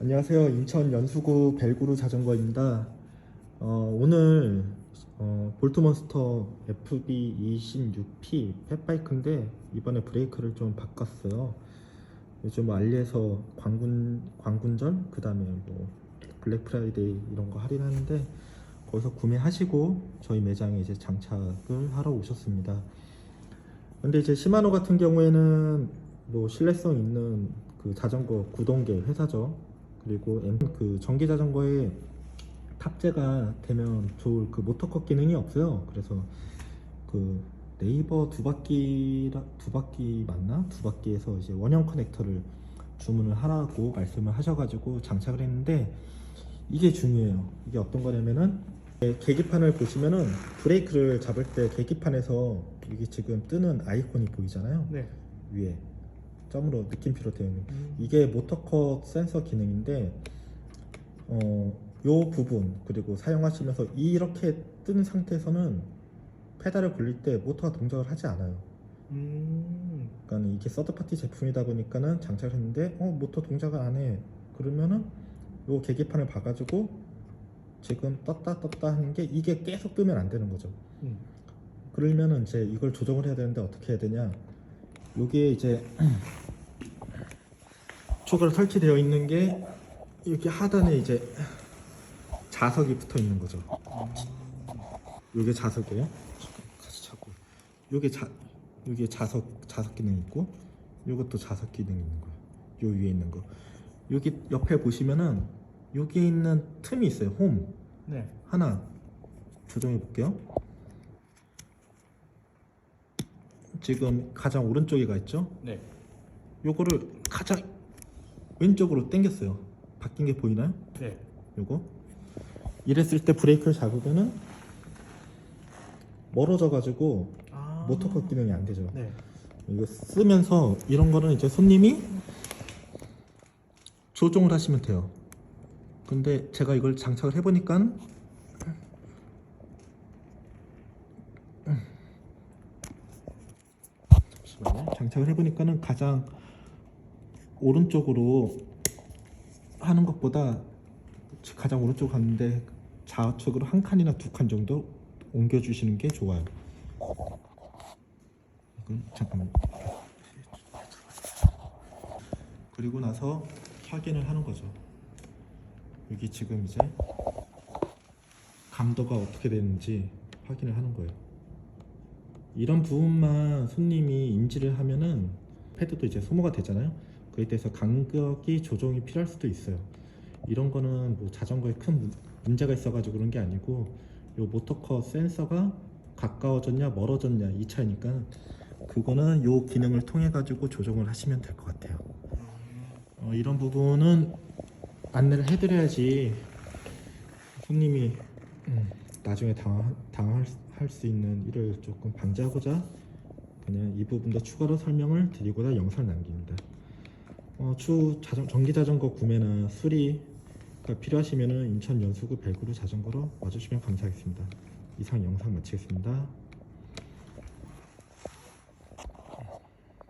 안녕하세요. 인천 연수구 벨구루 자전거입니다. 어, 오늘 어, 볼트몬스터 FB26P 펫바이크인데 이번에 브레이크를 좀 바꿨어요. 요즘 뭐 알리에서 광군 광군절 그다음에 뭐 블랙 프라이데이 이런 거 할인하는데 거기서 구매하시고 저희 매장에 이제 장착을 하러 오셨습니다. 근데 이제 시마노 같은 경우에는 뭐 신뢰성 있는 그 자전거 구동계 회사죠. 그리고 M 그 전기 자전거에 탑재가 되면 좋을 그 모터컷 기능이 없어요. 그래서 그 네이버 두 바퀴 두 바퀴 맞나? 두 바퀴에서 이제 원형 커넥터를 주문을 하라고 말씀을 하셔가지고 장착을 했는데 이게 중요해요. 이게 어떤 거냐면은 네, 계기판을 보시면은 브레이크를 잡을 때 계기판에서 이게 지금 뜨는 아이콘이 보이잖아요. 네. 위에 점으로 느낌표로 되어 있는 음. 이게 모터컷 센서 기능인데 어, 요 부분 그리고 사용하시면서 이렇게 뜬 상태에서는 페달을 굴릴 때 모터가 동작을 하지 않아요. 음. 그러니까 이게 서드파티 제품이다 보니까는 장착을 했는데 어 모터 동작을 안 해. 그러면은 요 계기판을 봐가지고 지금 떴다 떴다 하는 게 이게 계속 뜨면 안 되는 거죠. 음. 그러면은 이제 이걸 조정을 해야 되는데 어떻게 해야 되냐? 요게 이제 초가 설치되어 있는 게 이렇게 하단에 이제 자석이 붙어 있는 거죠. 요게 자석이에요. 같이 잡고. 요게 자 요게 자석 자석 기능 있고 요것도 자석 기능 있는 거예요. 요 위에 있는 거. 여기 옆에 보시면은 여기 있는 틈이 있어요. 홈 네. 하나 조정해 볼게요. 지금 가장 오른쪽에 가 있죠? 네. 요거를 가장 왼쪽으로 당겼어요. 바뀐 게 보이나요? 네. 요거 이랬을 때 브레이크를 잡으면은 멀어져 가지고 아. 모터컷 기능이 안 되죠. 네. 이거 쓰면서 이런 거는 이제 손님이 조정을 하시면 돼요. 근데 제가 이걸 장착을 해보니까 잠시만요. 장착을 해보니까는 가장 오른쪽으로 하는 것보다 가장 오른쪽 갔는데 좌측으로 한 칸이나 두 칸 정도 옮겨주시는 게 좋아요. 잠깐만. 그리고 나서 확인을 하는 거죠. 여기 지금 이제 감도가 어떻게 되는지 확인을 하는 거예요. 이런 부분만 손님이 인지를 하면은 패드도 이제 소모가 되잖아요. 그에 대해서 간격이 조정이 필요할 수도 있어요. 이런 거는 뭐 자전거에 큰 문- 문제가 있어 가지고 그런 게 아니고 요 모터컷 센서가 가까워졌냐 멀어졌냐 이 차이니까 그거는 요 기능을 통해 가지고 조정을 하시면 될 것 같아요. 어, 이런 부분은 안내를 해드려야지 손님이 음, 나중에 당할 할수 있는 일을 조금 방지하고자 그냥 이 부분도 추가로 설명을 드리고자 영상을 남깁니다. 어, 추 자전, 전기 자전거 구매나 수리가 필요하시면은 인천 연수구 벨구루 자전거로 와주시면 감사하겠습니다. 이상 영상 마치겠습니다.